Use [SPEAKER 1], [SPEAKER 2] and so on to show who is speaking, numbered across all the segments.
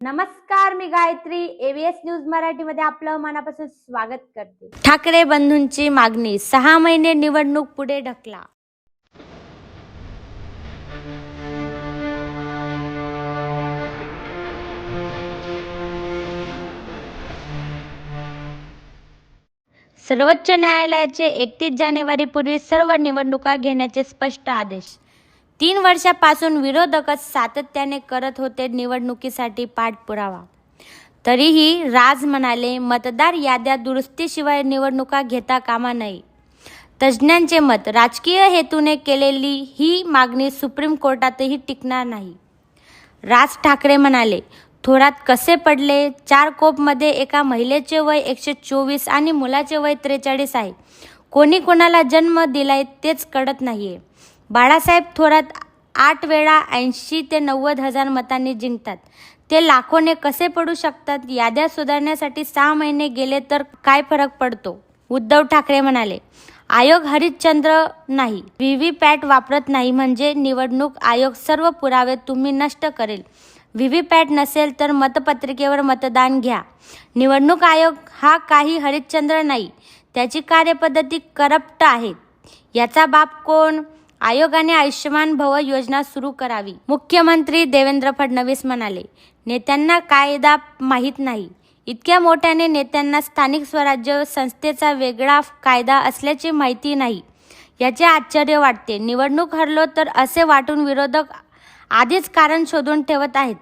[SPEAKER 1] नमस्कार मी Gayatri AVS news मराठीमध्ये आपलं मनापासून स्वागत करते. ठाकरे बंधूंची मागणी सहा महिने निवडणूक पुढे ढकला. सर्वोच्च न्यायालयाचे एकतीस जानेवारीपूर्वी सर्व निवडणुका घेण्याचे स्पष्ट आदेश. तीन वर्षापासून विरोधकच सातत्याने करत होते निवडणुकीसाठी पाठपुरावा. तरीही राज म्हणाले मतदार याद्या दुरुस्तीशिवाय निवडणुका घेता कामा नये. तज्ज्ञांचे मत राजकीय हेतूने केलेली ही मागणी सुप्रीम कोर्टातही टिकणार नाही. राज ठाकरे म्हणाले थोरात कसे पडले? चार कोपमध्ये एका महिलेचे वय एकशे चोवीस आणि मुलाचे वय त्रेचाळीस आहे. कोणी कोणाला जन्म दिलाय तेच कळत नाहीये. बाळासाहेब थोरात आठ वेळा ऐंशी ते नव्वद हजार मतांनी जिंकतात. ते लाखोने कसे पडू शकतात? याद्या सुधारण्यासाठी सहा महिने गेले तर काय फरक पडतो? उद्धव ठाकरे म्हणाले आयोग हरिश्चंद्र नाही. व्ही व्ही पॅट वापरत नाही म्हणजे निवडणूक आयोग सर्व पुरावे तुम्ही नष्ट करेल. व्ही व्ही पॅट नसेल तर मतपत्रिकेवर मतदान घ्या. निवडणूक आयोग हा काही हरिश्चंद्र नाही. त्याची कार्यपद्धती करप्ट आहे याचा बाप कोण? आयोगाने आयुष्यमान भव योजना सुरू करावी. मुख्यमंत्री देवेंद्र फडणवीस म्हणाले नेत्यांना कायदा माहीत नाही. इतक्या मोठ्याने नेत्यांना स्थानिक स्वराज्य संस्थेचा वेगळा कायदा असल्याची माहिती नाही. याचे आश्चर्य वाटते. निवडणूक हरलो तर असे वाटून विरोधक आधीच कारण शोधून ठेवत आहेत.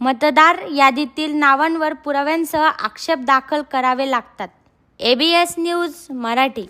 [SPEAKER 1] मतदार यादीतील नावांवर पुराव्यांसह आक्षेप दाखल करावे लागतात. ABS news Marathi.